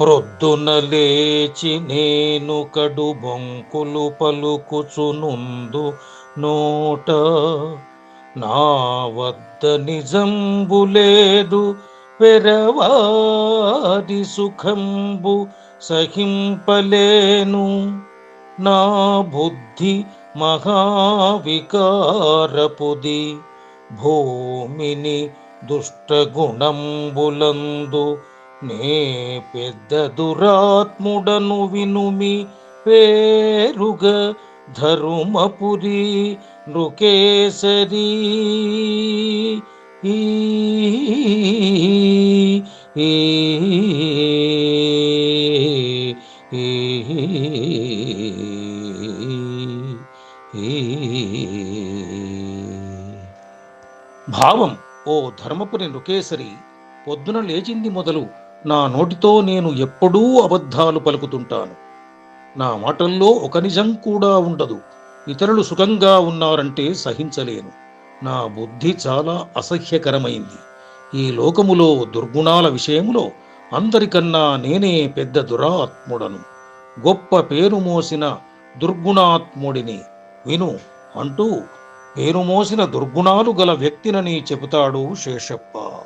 ప్రొద్దున లేచి నేను కడు బొంకులు పలుకుచునుందు నోట. నా వద్ద నిజంబు లేదు పెరవారి సుఖంబు సహింపలేను. నా బుద్ధి మహావికారపుది భూమిని దుష్టగుణంబులందు నే పెద్ద దురాత్ముడను వినుమి పేరుగ ధరుమపురి నృకేసరి. భావం ఓ ధర్మపురి నృకేసరి పొద్దున లేచింది మొదలు నా నోటితో నేను ఎప్పుడూ అబద్ధాలు పలుకుతుంటాను. నా మాటల్లో ఒక నిజం కూడా ఉండదు. ఇతరులు సుఖంగా ఉన్నారంటే సహించలేను. నా బుద్ధి చాలా అసహ్యకరమైంది. ఈ లోకములో దుర్గుణాల విషయములో అందరికన్నా నేనే పెద్ద దురాత్ముడను. గొప్ప పేరు మోసిన దుర్గుణాత్ముడిని విను అంటూ పేరు మోసిన దుర్గుణాలు గల వ్యక్తినని చెబుతాడు శేషప్ప.